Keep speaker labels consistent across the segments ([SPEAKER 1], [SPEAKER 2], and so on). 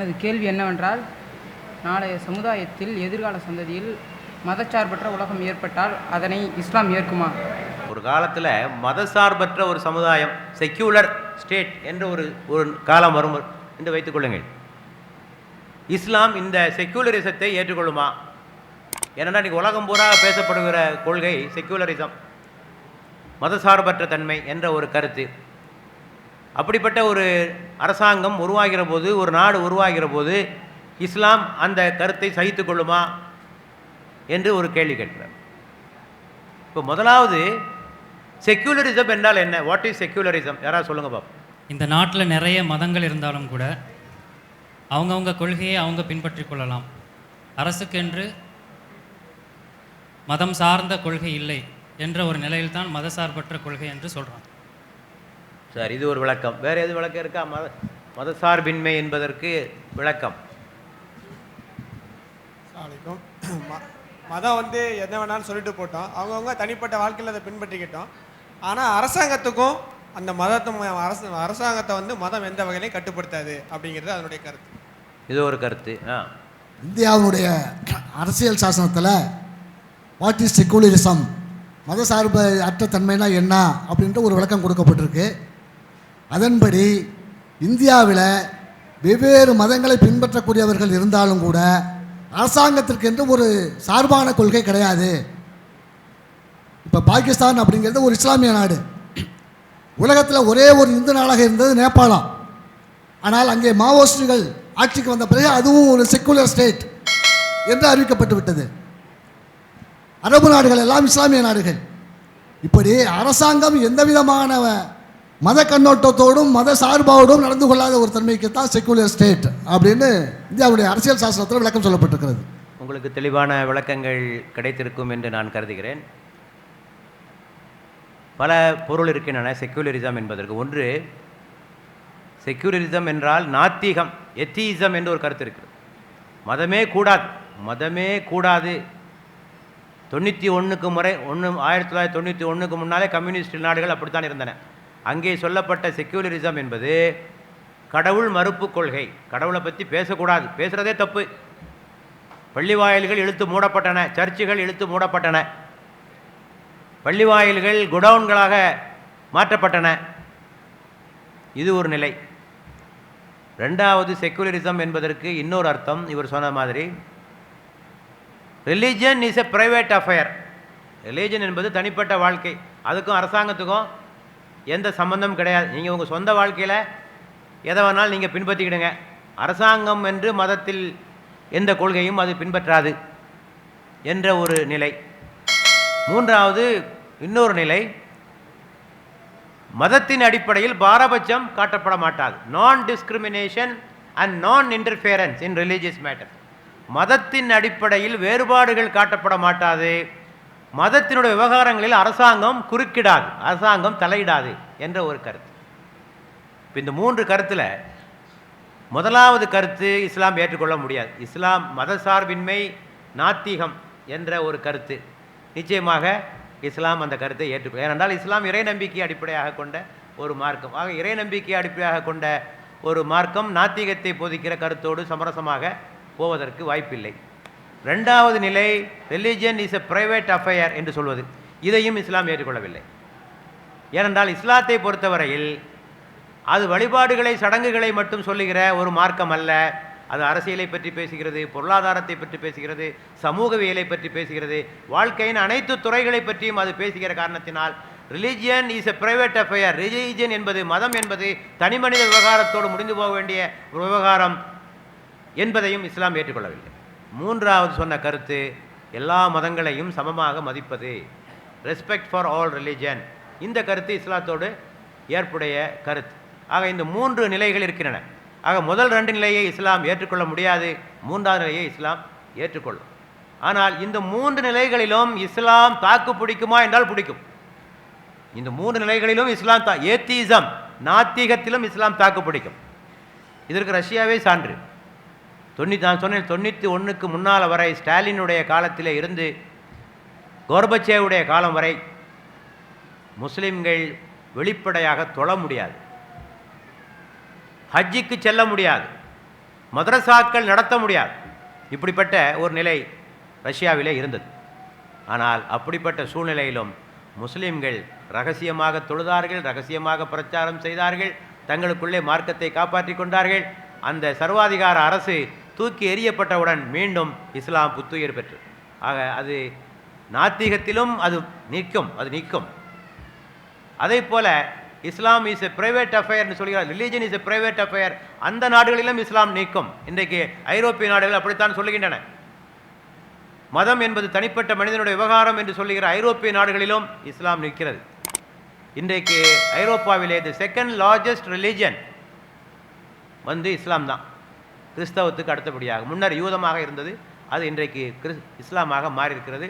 [SPEAKER 1] எனது கேள்வி என்னவென்றால் நாளைய சமுதாயத்தில் எதிர்கால சந்ததியில் மதச்சார்பற்ற உலகம் ஏற்பட்டால் அதனை இஸ்லாம் ஏற்குமா?
[SPEAKER 2] ஒரு காலத்தில் மதசார்பற்ற ஒரு சமுதாயம் செக்யூலர் ஸ்டேட் என்ற ஒரு ஒரு காலம் வரும் என்று வைத்துக்கொள்ளுங்கள் இஸ்லாம் இந்த செக்யூலரிசத்தை ஏற்றுக்கொள்ளுமா? ஏன்னா இன்றைக்கி உலகம் பூரா பேசப்படுகிற கொள்கை செக்யூலரிசம் மதசார்பற்ற தன்மை என்ற ஒரு கருத்து. அப்படிப்பட்ட ஒரு அரசாங்கம் உருவாகிற போது ஒரு நாடு உருவாகிற போது இஸ்லாம் அந்த கருத்தை சகித்து கொள்ளுமா என்று ஒரு கேள்வி கேட்கிறார். இப்போ முதலாவது செக்யூலரிசம் என்றால் என்ன? வாட் இஸ் செக்யூலரிசம் யாராவது சொல்லுங்கள் பாப்போம்.
[SPEAKER 3] இந்த நாட்டில் நிறைய மதங்கள் இருந்தாலும் கூட அவங்கவுங்க கொள்கையை அவங்க பின்பற்றி கொள்ளலாம். அரசுக்கென்று மதம் சார்ந்த கொள்கை இல்லை என்ற ஒரு நிலையில்தான் மதசார்பற்ற கொள்கை என்று சொல்கிறாங்க
[SPEAKER 2] சார் இது ஒரு விளக்கம். வேற எது விளக்கம் இருக்கா? மத மதசார்பின்மை என்பதற்கு விளக்கம்.
[SPEAKER 4] மதம் வந்து என்ன வேணாலும் சொல்லிட்டு போட்டோம். அவங்கவுங்க தனிப்பட்ட வாழ்க்கையில் அதை பின்பற்றிக்கிட்டோம். ஆனால் அரசாங்கத்துக்கும் அந்த மதத்தை அரசு அரசாங்கத்தை வந்து மதம் எந்த வகையிலையும் கட்டுப்படுத்தாது அப்படிங்கிறது அதனுடைய கருத்து.
[SPEAKER 2] இது ஒரு கருத்து. ஆ.
[SPEAKER 5] இந்தியாவினுடைய அரசியல் சாசனத்தில் வாட் இஸ் செக்குலரிசம் மதசார்பு அற்ற தன்மைனா என்ன அப்படின்ற ஒரு விளக்கம் கொடுக்கப்பட்டிருக்கு. அதன்படி இந்தியாவில் வெவ்வேறு மதங்களை பின்பற்றக்கூடியவர்கள் இருந்தாலும் கூட அரசாங்கத்திற்கென்று ஒரு சார்பான கொள்கை கிடையாது. இப்போ பாகிஸ்தான் அப்படிங்கிறது ஒரு இஸ்லாமிய நாடு. உலகத்தில் ஒரே ஒரு இந்து நாடாக இருந்தது நேபாளம். ஆனால் அங்கே மாவோயிஸ்டுகள் ஆட்சிக்கு வந்த பிறகு அதுவும் ஒரு செக்குலர் ஸ்டேட் என்று அறிவிக்கப்பட்டு விட்டது. அரபு நாடுகள் எல்லாம் இஸ்லாமிய நாடுகள். இப்படி அரசாங்கம் எந்த விதமான மத கண்ணோட்டத்தோடும் மத சார்பாவோடும் நடந்து கொள்ளாத ஒரு தன்மைக்கு தான் செக்குலர் ஸ்டேட் அப்படின்னு இந்தியாவுடைய அரசியல் சாஸ்திரத்தில் விளக்கம் சொல்லப்பட்டிருக்கிறது.
[SPEAKER 2] உங்களுக்கு தெளிவான விளக்கங்கள் கிடைத்திருக்கும் என்று நான் கருதுகிறேன். பல பொருள் இருக்கின்றன செக்குலரிசம் என்பதற்கு. ஒன்று செக்யூலரிசம் என்றால் நாத்திகம் எத்தீசம் என்று ஒரு கருத்து இருக்குது. மதமே கூடாது மதமே கூடாது. தொண்ணூற்றி ஒன்றுக்கு முறை ஒன்று ஆயிரத்தி தொள்ளாயிரத்தி தொண்ணூற்றி ஒன்றுக்கு முன்னாலே கம்யூனிஸ்ட் நாடுகள் அப்படித்தான் இருந்தன. அங்கே சொல்லப்பட்ட செக்யூலரிசம் என்பது கடவுள் மறுப்பு கொள்கை. கடவுளை பற்றி பேசக்கூடாது. பேசுகிறதே தப்பு. பள்ளிவாயில்கள் இழுத்து மூடப்பட்டன. சர்ச்சுகள் இழுத்து மூடப்பட்டன. பள்ளிவாயில்கள் குடவுன்களாக மாற்றப்பட்டன. இது ஒரு நிலை. ரெண்டாவது செக்குலரிசம் என்பதற்கு இன்னொரு அர்த்தம். இவர் சொன்ன மாதிரி religion is a private affair religion என்பது தனிப்பட்ட வாழ்க்கை. அதுக்கும் அரசாங்கத்துக்கும் எந்த சம்பந்தமும் கிடையாது. நீங்கள் உங்கள் சொந்த வாழ்க்கையில் எதை வேணாலும் நீங்கள் பின்பற்றிக்கிடுங்க. அரசாங்கம் என்று மதத்தில் எந்த கொள்கையும் அது பின்பற்றாது என்ற ஒரு நிலை. மூன்றாவது இன்னொரு நிலை. மதத்தின் அடிப்படையில் பாரபட்சம் காட்டப்பட மாட்டாது. Non discrimination and non interference in religious matter மதத்தின் அடிப்படையில் வேறுபாடுகள் காட்டப்பட மாட்டாது. மதத்தினுடைய விவகாரங்களில் அரசாங்கம் குறுக்கிடாது அரசாங்கம் தலையிடாது என்ற ஒரு கருத்து. இப்போ இந்த மூன்று கருத்தில் முதலாவது கருத்து இஸ்லாம் ஏற்றுக்கொள்ள முடியாது. இஸ்லாம் மதசார்பின்மை நாத்திகம் என்ற ஒரு கருத்து. நிச்சயமாக இஸ்லாம் அந்த கருத்தை ஏற்று ஏனென்றால் இஸ்லாம் இறை நம்பிக்கை அடிப்படையாக கொண்ட ஒரு மார்க்கம். ஆக இறை நம்பிக்கை அடிப்படையாக கொண்ட ஒரு மார்க்கம் நாத்திகத்தை போதிக்கிற கருத்தோடு சமரசமாக போவதற்கு வாய்ப்பில்லை. ரெண்டாவது நிலை religion is a private affair என்று சொல்வது. இதையும் இஸ்லாம் ஏற்றுக்கொள்ளவில்லை. ஏனென்றால் இஸ்லாத்தை பொறுத்தவரையில் அது வழிபாடுகளை சடங்குகளை மட்டும் சொல்லுகிற ஒரு மார்க்கம் அல்ல. அது அரசியலை பற்றி பேசுகிறது பொருளாதாரத்தை பற்றி பேசுகிறது சமூகவியலை பற்றி பேசுகிறது வாழ்க்கையின் அனைத்து துறைகளை பற்றியும் அது பேசுகிற காரணத்தினால் religion is a private affair religion என்பது மதம் என்பது தனிமனித விவகாரத்தோடு முடிந்து போக வேண்டிய ஒரு விவகாரம் என்பதையும் இஸ்லாம் ஏற்றுக்கொள்ளவில்லை. மூன்றாவது சொன்ன கருத்து எல்லா மதங்களையும் சமமாக மதிப்பது. ரெஸ்பெக்ட் ஃபார் ஆல் ரிலிஜன் இந்த கருத்து இஸ்லாத்தோடு ஏற்புடைய கருத்து. ஆக இந்த மூன்று நிலைகள் இருக்கின்றன. ஆக முதல் ரெண்டு நிலையை இஸ்லாம் ஏற்றுக்கொள்ள முடியாது. மூன்றாவது நிலையை இஸ்லாம் ஏற்றுக்கொள்ளும். ஆனால் இந்த மூன்று நிலைகளிலும் இஸ்லாம் தாக்கு பிடிக்குமா என்றால் பிடிக்கும். இந்த மூன்று நிலைகளிலும் இஸ்லாம் தா ஏத்தீசம் நாத்திகத்திலும் இஸ்லாம் தாக்கு பிடிக்கும். இதற்கு ரஷ்யாவே சான்று. தொண்ணூற்றி நான் சொன்னேன் தொண்ணூற்றி ஒன்றுக்கு முன்னால் வரை ஸ்டாலினுடைய காலத்தில் இருந்து கோர்பச்சேவுடைய காலம் வரை முஸ்லீம்கள் வெளிப்படையாக தொழ முடியாது. ஹஜ்ஜிக்கு செல்ல முடியாது. மதரசாக்கள் நடத்த முடியாது. இப்படிப்பட்ட ஒரு நிலை ரஷ்யாவிலே இருந்தது. ஆனால் அப்படிப்பட்ட சூழ்நிலையிலும் முஸ்லீம்கள் ரகசியமாக தொழுதார்கள் ரகசியமாக பிரச்சாரம் செய்தார்கள் தங்களுக்குள்ளே மார்க்கத்தை காப்பாற்றி கொண்டார்கள். அந்த சர்வாதிகார அரசு தூக்கி எறியப்பட்டவுடன் மீண்டும் இஸ்லாம் புத்துயிர் பெற்று ஆக அது நாத்திகத்திலும் அது நிற்கும் அது நிற்கும். அதே போல இஸ்லாம் இஸ் எ பிரைவேட் அஃபேர்னு சொல்கிறார். Religion is a private affair அந்த நாடுகளிலும் இஸ்லாம் நீக்கும் இன்றைக்கு ஐரோப்பிய நாடுகள் அப்படித்தான் சொல்லுகின்றன. மதம் என்பது தனிப்பட்ட மனிதனுடைய விவகாரம் என்று சொல்லுகிற ஐரோப்பிய நாடுகளிலும் இஸ்லாம் நிற்கிறது. இன்றைக்கு ஐரோப்பாவிலே தி செகண்ட் லார்ஜஸ்ட் ரிலீஜன் வந்து இஸ்லாம் தான் கிறிஸ்தவத்துக்கு அடுத்தபடியாக. முன்னர் யூதமாக இருந்தது அது இன்றைக்கு கிறிஸ் இஸ்லாமாக மாறியிருக்கிறது.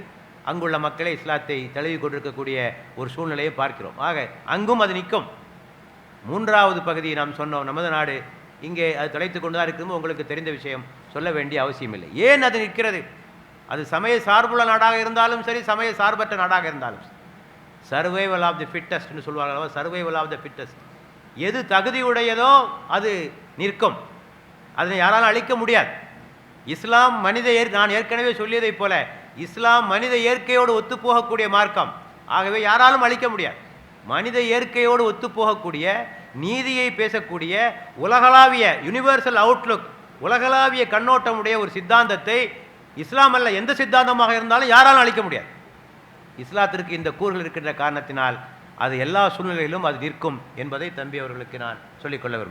[SPEAKER 2] அங்குள்ள மக்களே இஸ்லாத்தை தழுவி கொண்டிருக்கக்கூடிய ஒரு சூழ்நிலையை பார்க்கிறோம். ஆக அங்கும் அது நிற்கும். மூன்றாவது பகுதி நாம் சொன்னோம் நமது நாடு. இங்கே அது தொலைத்து கொண்டு தான் இருக்கிறது உங்களுக்கு தெரிந்த விஷயம் சொல்ல வேண்டிய அவசியம் இல்லை ஏன் அது நிற்கிறது? அது சமய சார்புள்ள நாடாக இருந்தாலும் சரி சமய சார்பற்ற நாடாக இருந்தாலும் சரி. சர்வைவல் ஆஃப் தி ஃபிட்டஸ்ட்னு சொல்லுவாங்க சர்வைவல் ஆஃப் த ஃபிட்டஸ்ட் எது தகுதியுடையதோ அது நிற்கும். அதனை யாராலும் அழிக்க முடியாது. இஸ்லாம் மனித ஏற் நான் ஏற்கனவே சொல்லியதைப் போல இஸ்லாம் மனித இயற்கையோடு ஒத்துப்போகக்கூடிய மார்க்கம். ஆகவே யாராலும் அழிக்க முடியாது. மனித இயற்கையோடு ஒத்துப்போகக்கூடிய நீதியை பேசக்கூடிய உலகளாவிய யுனிவர்சல் அவுட்லுக் உலகளாவிய கண்ணோட்டமுடைய ஒரு சித்தாந்தத்தை இஸ்லாம் அல்ல எந்த சித்தாந்தமாக இருந்தாலும் யாராலும் அழிக்க முடியாது. இஸ்லாத்திற்கு இந்த கூறுகள் இருக்கின்ற காரணத்தினால் அது எல்லா சூழ்நிலையிலும் அது நிற்கும் என்பதை தம்பி அவர்களுக்கு நான் சொல்லிக்கொள்ள விரும்புகிறேன்.